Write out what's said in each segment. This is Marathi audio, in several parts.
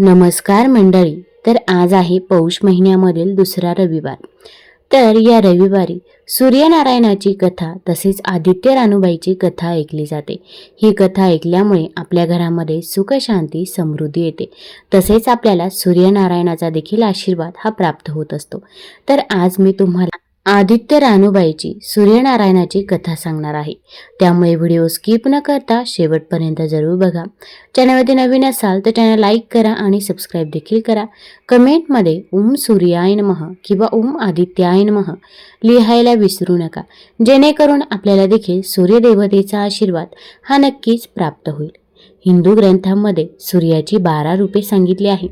नमस्कार मंडळी तर आज आहे पौष महिन्यामधील दुसरा रविवार. तर या रविवारी सूर्यनारायणाची कथा तसेच आदित्य रानूबाईची कथा ऐकली जाते. ही कथा ऐकल्यामुळे आपल्या घरामध्ये सुख शांती समृद्धी येते. तसेच आपल्याला सूर्यनारायणाचा देखील आशीर्वाद हा प्राप्त होत असतो. तर आज मी तुम्हाला आदित्य रानूबाईची सूर्यनारायणाची कथा सांगणार आहे. त्यामुळे व्हिडिओ स्किप न करता शेवटपर्यंत जरूर बघा. चॅनलवरती नवीन असाल तर चॅनल लाईक करा आणि सबस्क्राईब देखील करा. कमेंटमध्ये ओम सूर्याय नमः किंवा ओम आदित्याय नमः लिहायला विसरू नका. जेणेकरून आपल्याला देखील सूर्यदेवतेचा आशीर्वाद हा नक्कीच प्राप्त होईल. हिंदू ग्रंथांमध्ये सूर्याची बारा रूपे सांगितली आहे.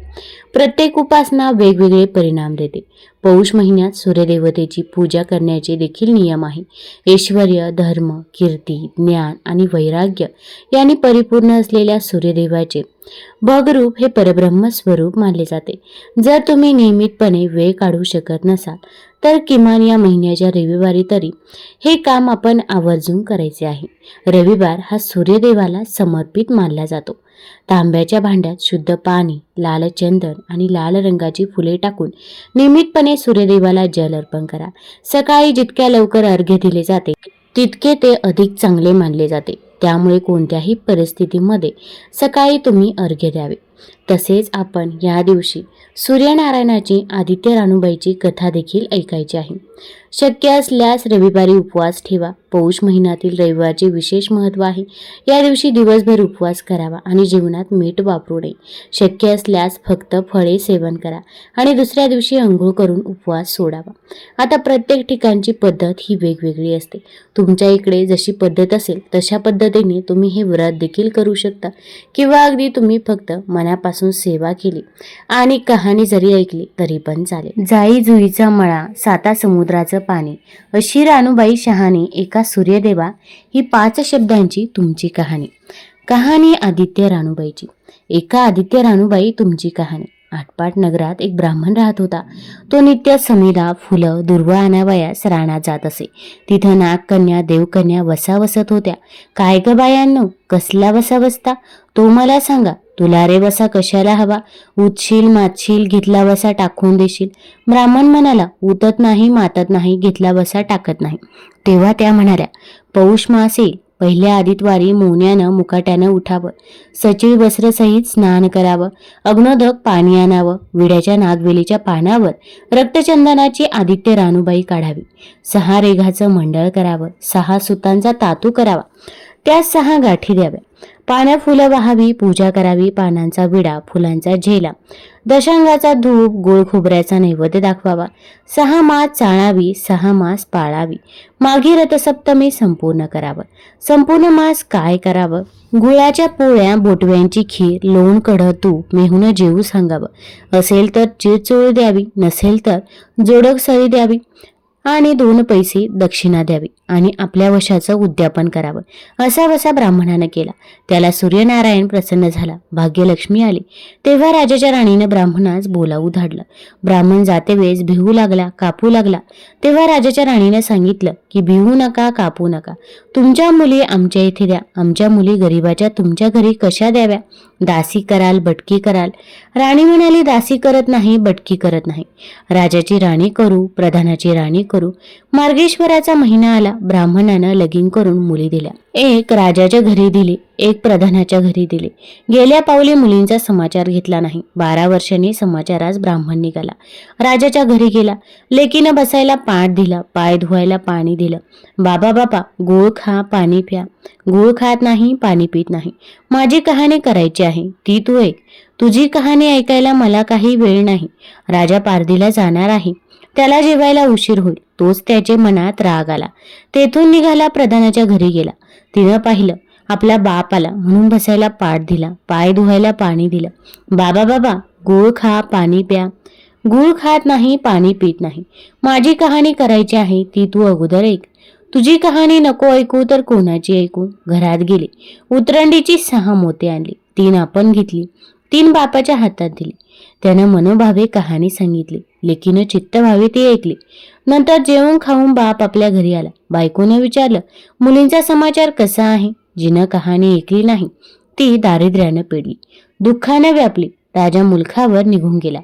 प्रत्येक उपासना वेगवेगळे परिणाम देते. पौष महिन्यात सूर्यदेवतेची पूजा करण्याचे देखील नियम आहे. ऐश्वर धर्म कीर्ती ज्ञान आणि वैराग्य यांनी परिपूर्ण असलेल्या सूर्यदेवाचे भगरूप हे परब्रह्म स्वरूप मानले जाते. जर तुम्ही नियमितपणे वेळ काढू शकत नसाल तर किमान या महिन्याच्या रविवारी तरी हे काम आपण आवर्जून करायचे आहे. रविवार हा सूर्यदेवाला समर्पित मानला जातो. तांब्याच्या भांड्यात शुद्ध पाणी लाल चंदन आणि लाल रंगाची फुले टाकून नियमितपणे सूर्यदेवाला जल अर्पण करा. सकाळी जितक्या लवकर अर्घ्य दिले जाते तितके ते अधिक चांगले मानले जाते. त्यामुळे कोणत्याही परिस्थितीमध्ये सकाळी तुम्ही अर्घ्य द्यावे. तसेच आपण या दिवशी सूर्यनारायणाची आदित्य राणूबाईची कथा देखील ऐकायची आहे. शक्य असल्यास रविवारी उपवास ठेवा. पौष महिन्यातील रविवारचे विशेष महत्त्व आहे. या दिवशी दिवसभर उपवास करावा आणि जीवनात मीठ वापरू नये. शक्य असल्यास फक्त फळे सेवन करा आणि दुसऱ्या दिवशी अंघोळ करून उपवास सोडावा. आता प्रत्येक ठिकाणची पद्धत ही वेगवेगळी असते. तुमच्या इकडे जशी पद्धत असेल तशा पद्धतीने तुम्ही हे व्रत देखील करू शकता किंवा अगदी तुम्ही फक्त मनापासून सेवा केली आणि कहाणी जरी ऐकली तरी पण चालेल. जाई जुईचा मळा साता समुद्राचं पाणी अशी रानूबाई शहाणे एका सूर्यदेवा ही पाच शब्दांची तुमची कहाणी. कहाणी आदित्य रानूबाईची. एका आदित्य रानूबाई तुमची कहाणी. आटपाट नगरात एक ब्राह्मण राहत होता. तो नित्य समिधा फुलं दुर्वा आणावयास राणा जात असे. तिथं नागकन्या देवकन्या वसा वसत होत्या. काय ग बायांनो कसला वसा बसता तो मला सांगा तुला रे वसा कशाला हवा? उतशील मातशील घेतला वसा टाकून देशील. ब्राह्मण म्हणाला उतत नाही मातत नाही घेतला वसा टाकत नाही. तेव्हा त्या म्हणाल्या पौष मास येईल. पहिल्या आदितवारी मोन्यानं मुकाट्यानं उठावं. सचिव वस्त्रसहित स्नान करावं. अग्नोदक पाणी आणावं. विड्याच्या नागवेलीच्या पानावर रक्तचंदनाची आदित्य रानूबाई काढावी. सहा रेघाचं मंडळ करावं. सहा सुतांचा तातू करावा. त्या सहा गाठी द्याव्या. पाण्या फुलं वाहावी पूजा करावी पानांचा विडा फुलांचा झेला. दशांगाचा धूप गोळ खोबऱ्याचा नैवेद्य दाखवावा. सहा मास चाळावी सहा मास पाळावी. माघी रथसप्तमी संपूर्ण करावं. संपूर्ण मास काय करावं? गुळाच्या पोळ्या बोटव्यांची खीर लोण कढ तूप मेहून जेवू सांगावं. असेल तर चिरचोळी द्यावी नसेल तर जोडक सळी द्यावी. आणि दोन पैसे दक्षिणा द्यावी आणि आपल्या वशाचं उद्यापन करावं असा वसा ब्राह्मणानं केला. त्याला सूर्यनारायण प्रसन्न झाला. भाग्यलक्ष्मी आली. तेव्हा राजाच्या राणीनं ब्राह्मणास बोलावू धाडलं. ब्राह्मण जाते वेळेस भिवू लागला कापू लागला. तेव्हा राजाच्या राणीनं सांगितलं की भिवू नका कापू नका. तुमच्या मुली आमच्या इथे द्या. आमच्या मुली गरिबाच्या तुमच्या घरी कशा द्याव्या? दासी कराल बटकी कराल. राणी म्हणाली दासी करत नाही बटकी करत नाही. राजाची राणी करू प्रधानाची राणी करू मार्गेश्वराचा महिना आला. ब्राह्मणानं लगीन करून मुली दिल्या. एक राजाच्या घरी दिली. एक प्रधानाच्या घरी दिली. गेल्या पावली मुलींचा समाचार घेतला नाही. बारा वर्षांनी समाचारास ब्राह्मण निघाला. राजाच्या घरी गेला. लेकीनं बसायला पाठ दिला. पाय धुवायला पाणी दिलं. बाबा बाबा गुळ खा पाणी प्या. गुळ खात नाही पाणी पित नाही. माझी कहाणी करायची आहे. ती तू एक तुझी कहाणी ऐकायला मला काही वेळ नाही. राजा पारधीला जाणार आहे. त्याला जेवायला उशीर होईल. तोच त्याचे मनात राग आला. तेथून निघाला प्रधानाच्या घरी गेला. तिनं पाहिलं आपला बाप आला म्हणून बसायला पाठ दिला. पाय धुवायला पाणी दिलं. बाबा बाबा गुळ खा पाणी प्या. गुळ खात नाही पाणी पित नाही. माझी कहाणी करायची आहे ती तू अगोदर ऐक. तुझी कहाणी नको ऐकू तर कोणाची ऐकू? घरात गेली. उतरंडीची सहा मोते आणली. तीन आपण घेतली. तीन बापाच्या हातात दिली. त्यानं मनोभावे कहाणी सांगितली. लेकीनं चित्त व्हावी ती ऐकली. नंतर जेवण खाऊन बाप आपल्या घरी आला. बायकोनं विचारलं मुलींचा समाचार कसा आहे जिनं कहाणी ऐकली नाही ती दारिद्र्यानं पेडली. दुःखानं व्यापली. राजा मुलखावर निघून गेला.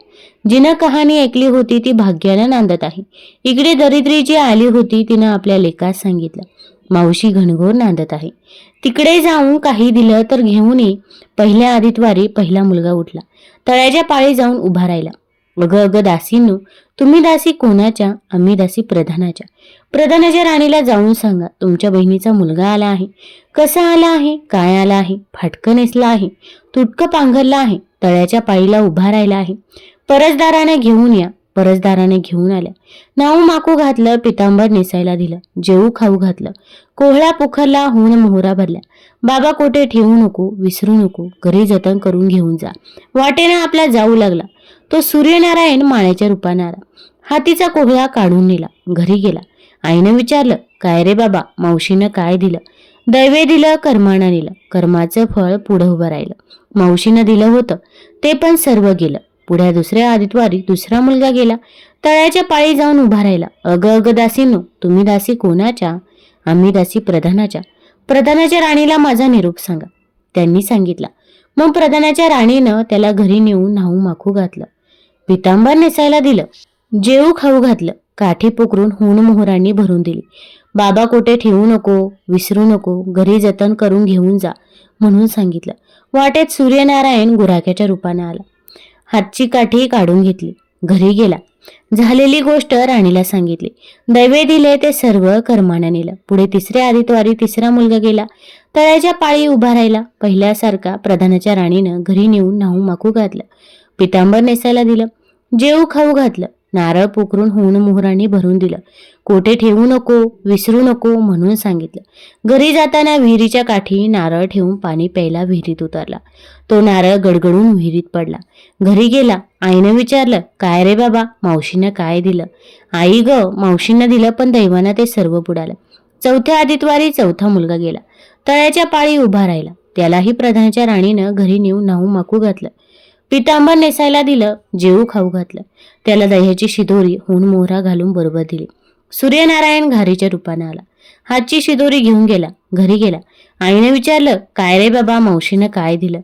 जिनं कहाणी ऐकली होती ती भाग्याला नांदत आहे. इकडे दरिद्री जी आली होती तिनं आपल्या लेखात सांगितलं मावशी घनघोर नांदत आहे. तिकडे जाऊन काही दिलं तर घेऊन ये. पहिल्या आदितवारी पहिला मुलगा उठला. तळ्याच्या पाळी जाऊन उभा राहिला. अगं अगं दासींनो तुम्ही दासी कोणाच्या? आम्ही दासी प्रधानाच्या. प्रधानाच्या राणीला जाऊन सांगा तुमच्या बहिणीचा मुलगा आला आहे. कसा आला आहे? काय आला आहे? फाटकं नेसला आहे. तुटकं पांघरला आहे. तळ्याच्या पाळीला उभा राहिला आहे. परसदाराने घेऊन या. परसदाराने घेऊन आल्या. नाऊ माकू घातलं पितांबर नेसायला दिलं जेऊ खाऊ घातलं. कोहळा पोखरला होऊन मोहरा भरल्या. बाबा कोठे ठेवू नको विसरू नको घरी जतन करून घेऊन जा. वाटेनं आपला जाऊ लागला. तो सूर्यनारायण माळ्याच्या रूपाने आला. हातीचा कोहळा काढून नेला. घरी गेला. आईनं विचारलं काय रे बाबा मावशीनं काय दिलं? दैवे दिलं कर्मानं नेलं. कर्माचं फळ पुढं उभं राहिलं. मावशीनं दिलं होतं. ते पण सर्व गेलं. पुढ्या दुसऱ्या आदितवारी दुसरा मुलगा गेला. तळ्याच्या पाळी जाऊन उभा राहिला. अग अग दासीनो तुम्ही दासी कोणाच्या? आम्ही दासी प्रधानाच्या. प्रधानाच्या राणीला माझा निरोप सांगा. त्यांनी सांगितला. मग प्रधानाच्या राणीनं त्याला घरी नेऊन न्हाऊ माखू घातलं. पितांबर नेसायला दिलं. जेऊ खाऊ घातलं. काठी पोकरून हुण मोहरांनी भरून दिली. बाबा कोठे ठेवू नको विसरू नको घरी जतन करून घेऊन जा म्हणून सांगितलं. वाटेत सूर्यनारायण गुराख्याच्या रूपाने आला. हातची काठी काढून घेतली. घरी गेला. झालेली गोष्ट राणीला सांगितली. दैवे दिले ते सर्व कर्माने नेलं. पुढे तिसऱ्या आदितवारी तिसरा मुलगा गेला. तळ्याच्या पाळी उभा राहिला. पहिल्यासारखा प्रधानाच्या राणीनं घरी नेऊन न्हाऊ माकू घातलं. पितांबर नेसायला दिलं. जेऊ खाऊ घातलं. नारळ पोखरून होऊन मोहरांनी भरून दिलं. कोठे ठेवू नको विसरू नको म्हणून सांगितलं. घरी जाताना विहिरीच्या काठी नारळ ठेवून पाणी प्यायला विहिरीत उतरला. तो नारळ गडगडून विहिरीत पडला. घरी गेला. आईनं विचारलं काय रे बाबा मावशीनं काय दिलं? आई ग मावशीनं दिलं पण दैवानं ते सर्व बुडालं. चौथ्या आदितवारी चौथा मुलगा गेला. तळ्याच्या पाळी उभा राहिला. त्यालाही प्रधानच्या राणीनं घरी नेऊन नाहू माकू घातलं. पितांबर नेसायला दिलं जेऊ खाऊ घातलं. त्याला दह्याची शिदोरी होऊन मोहरा घालून बरोबर दिली. सूर्यनारायण घारीच्या रूपानं आला. हातची शिदोरी घेऊन गेला घरी गेला. आईने विचारलं काय रे बाबा मावशीनं काय दिलं?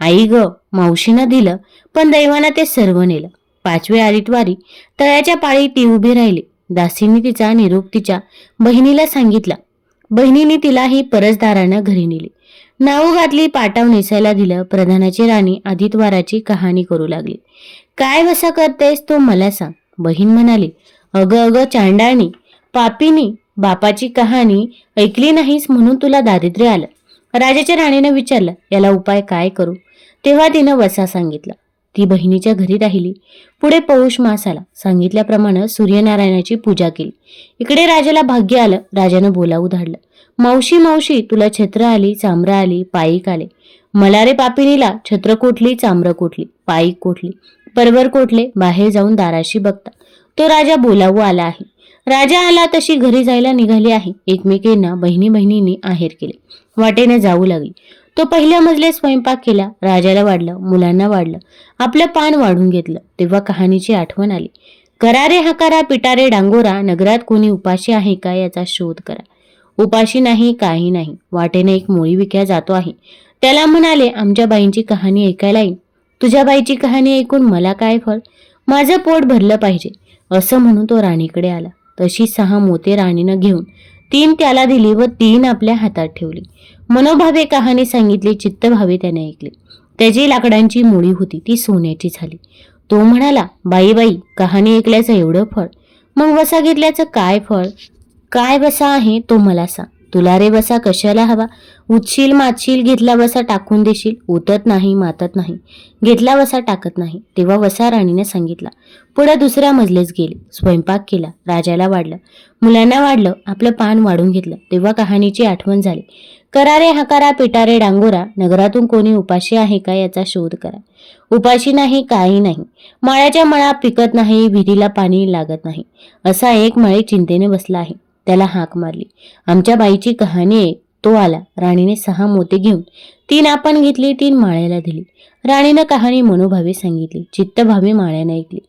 आई ग मावशीनं दिलं पण दैवानं ते सर्व नेलं. पाचवे आरितवारी तळ्याच्या पाळी ती उभी राहिली. दासींनी तिचा निरोप तिच्या बहिणीला सांगितला. बहिणीने तिलाही परसदारानं घरी नेली. नाऊ घातली पाटाव नेसायला दिलं प्रधानाची राणी आदितवाराची कहाणी करू लागली. काय वसा करतेस तो मला सांग बहीण म्हणाली. अगं अगं चांडाळणी पापीनी बापाची कहाणी ऐकली नाहीस म्हणून तुला दारिद्र्य आलं. राजाच्या राणीनं विचारलं याला उपाय काय करू? तेव्हा तिनं वसा सांगितला. ती बहिणीच्या घरी राहिली. पुढे पौष मास आला. सांगितल्याप्रमाणे सूर्यनारायणाची पूजा केली. इकडे राजाला भाग्य आलं. राजानं बोलावू धाडलं. मावशी मावशी तुला छत्र आली चांबर आली पायीक आले. मला रे पापिनीला छत्र कोठली चांबर कोठली पायीक कोठली परवर कोठले बाहेर जाऊन दाराशी बघता. तो राजा बोलावू आला आहे. राजा आला तशी घरी जायला निघाली आहे. एकमेकींना बहिणी बहिणींनी आहेर केले. वाटेने जाऊ लागली. तो पहिल्या मजले स्वयंपाक केला. राजाला वाढलं मुलांना वाढलं. आपलं पान वाढून घेतलं. तेव्हा कहाणीची आठवण आली. करारे हकारा पिटारे डांगोरा नगरात कोणी उपाशी आहे का याचा शोध करा. उपाशी नाही काही नाही. वाटेने एक मोळी विक्या जातो आहे. त्याला म्हणाले आमच्या बाईंची कहाणी ऐकायला येईल तुझ्या बाईची कहाणी ऐकून मला काय फळ? माझं पोट भरलं पाहिजे. असं म्हणून तो राणीकडे आला. तशी सहा मोते राणीनं घेऊन तीन त्याला दिली व तीन आपल्या हातात ठेवली. मनोभावे कहाणी सांगितली चित्तभावे त्याने ऐकली. त्याची लाकडांची मुळी होती ती सोन्याची झाली. तो म्हणाला बाई बाई कहाणी ऐकल्याचं एवढं फळ. मग वसा घेतल्याचं काय फळ? काय बसा आहे तो मला सांग. तुला रे बसा कशाला हवा? उचशील मातशील घेतला वसा टाकून देशील. उतत नाही मातत नाही. घेतला वसा टाकत नाही. तेव्हा वसा राणीने सांगितला. पुढे दुसऱ्या मजलेच गेले. स्वयंपाक केला. राजाला वाढलं. मुलांना वाढलं. आपलं पान वाढून घेतलं. तेव्हा कहाणीची आठवण झाली. करारे हकारा पिटारे डांगोरा. नगरातून कोणी उपाशी आहे का याचा शोध करा. उपाशी नाही काही नाही. माळ्याच्या मळा पिकत नाही. विहिरीला पाणी लागत नाही. असा एक मळे चिंतेने बसला आहे. त्याला हाक मारली. आमच्या बाईची कहाणी आहे तो आला. राणीने सहा मोते घेऊन तीन आपण घेतली तीन माळ्याला दिली. राणीनं कहाणी मनोभावे सांगितली. चित्तभावे माळ्याने ऐकली.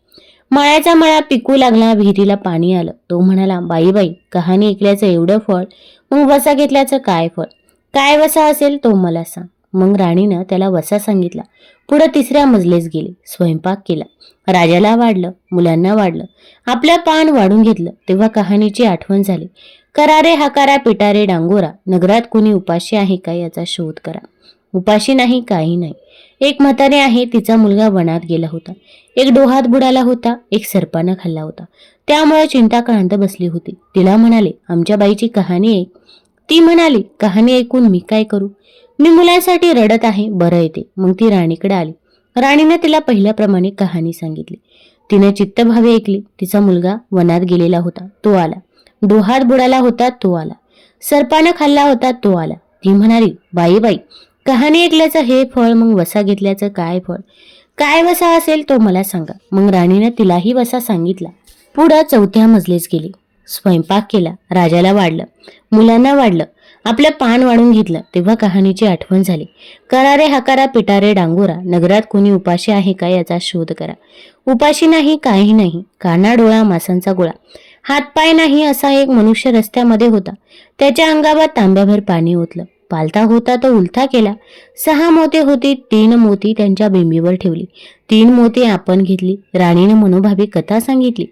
माळ्याचा मळा पिकू लागला विहिरीला पाणी आलं. तो म्हणाला बाई बाई कहाणी ऐकल्याचं एवढं फळ मग वसा घेतल्याचं काय फळ? काय वसा असेल तो मला सांग. मग राणीनं त्याला वसा सांगितला. पुढे तिसऱ्या मजलेस गेले. स्वयंपाक केला. राजाला वाढलं. मुलांना वाढलं. आपलं पान वाढून घेतलं. तेव्हा कहाणीची आठवण झाली. करारे हकारा पिटारे डांगोरा. नगरात कोणी उपाशी आहे का याचा शोध करा. उपाशी नाही काही नाही. एक म्हातारे आहे. तिचा मुलगा वनात गेला होता. एक डोहात बुडाला होता. एक सर्पानं खाल्ला होता. त्यामुळे चिंताक्रांत बसली होती. तिला म्हणाले आमच्या बाईची कहाणी ऐक. ती म्हणाली कहाणी ऐकून मी काय करू? मी मुलांसाठी रडत आहे बरं येते. मग ती राणीकडे आली. राणीने तिला पहिल्याप्रमाणे कहाणी सांगितली. तिने चित्तभावे ऐकली. तिचा मुलगा वनात गेलेला होता. तो आला. डोहात बुडाला होता. तो आला. सर्पानं खाल्ला होता. तो आला. ती म्हणाली बाई बाई कहाणी ऐकल्याचं हे फळ मग वसा घेतल्याचं काय फळ? काय वसा असेल तो मला सांगा. मग राणीने तिलाही वसा सांगितला. पुढं चौथ्या मजलेच गेली. स्वयंपाक केला. राजाला वाढलं. मुलांना वाढलं. आपलं पान वाढून घेतलं तेव्हा कहाणीची आठवण झाली. करारे हकारा पिटारे डांगोरा नगरात कोणी उपाशी आहे का याचा शोध करा. उपाशी नाही काही नाही काना डोळा मासांचा गोळा. हातपाय नाही असा एक मनुष्य रस्त्यामध्ये होता. त्याच्या अंगावर तांब्याभर पाणी ओतलं. पालता होता तो उलथा केला. सहा मोते होती तीन मोती त्यांच्या बिंबीवर ठेवली. तीन मोती आपण घेतली. राणीनं मनोभावी कथा सांगितली.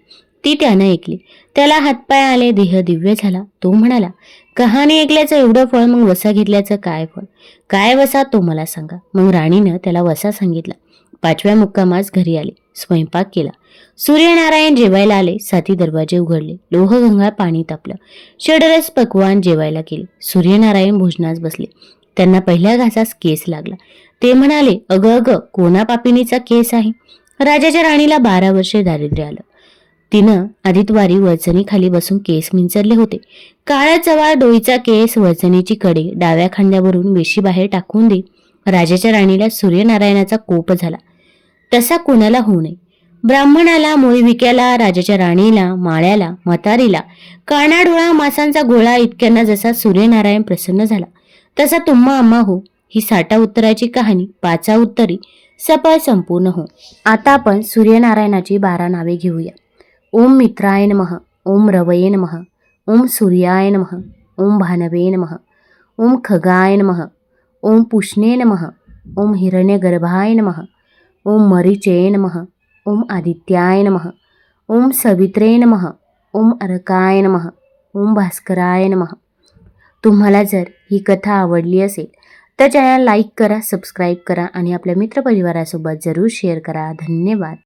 ती त्यानं ऐकली. त्याला हातपाय आले देह दिव्य झाला. तो म्हणाला कहाणी ऐकल्याचं एवढं फळ मग वसा घेतल्याचं काय फळ? काय वसा तो मला सांगा. मग राणीनं त्याला वसा सांगितला. पाचव्या मुक्कामास घरी आले. स्वयंपाक केला. सूर्यनारायण जेवायला आले. साती दरवाजे उघडले. लोहगंगा पाणी तापलं. षडरस पकवान जेवायला केले सूर्यनारायण भोजनास बसले. त्यांना पहिल्या घासास केस लागला. ते म्हणाले अगं अगं कोणा पापिनीचा केस आहे? राजाच्या राणीला बारा वर्षे दारिद्र्य आलं. तिनं आदितवारी वळचणी खाली बसून केस मिंचरले होते. काळा चवाळ डोईचा केस वळचणीची कडे डाव्या खांद्यावरून वेशी बाहेर टाकून दे. राजाच्या राणीला सूर्यनारायणाचा कोप झाला. तसा कोणाला होऊ नये. ब्राह्मणाला मोळीविक्याला राजाच्या राणीला माळ्याला म्हातारीला कानाडोळा मासांचा गोळा इतक्यांना जसा सूर्यनारायण प्रसन्न झाला तसा तुम्हा आम्हा हो. ही साठा उत्तराची कहाणी पाचा उत्तरी सफळ संपूर्ण हो. आता आपण सूर्यनारायणाची बारा नावे घेऊया. ओम मित्राय नम ओम रवये नम ओम सूर्याय नम ओम भानवे नम ओम खगाय नम ओम पुष्णे नम ओम हिरण्यगर्भाय नम ओम मरीचये नम ओम आदित्याय नम ओम सवित्रे नम ओम अर्काय नम ओम भास्कराय नम तुम्हाला जर ही कथा आवडली असेल तर चॅनल लाईक करा सबस्क्राईब करा आणि आपल्या मित्रपरिवारासोबत जरूर शेअर करा धन्यवाद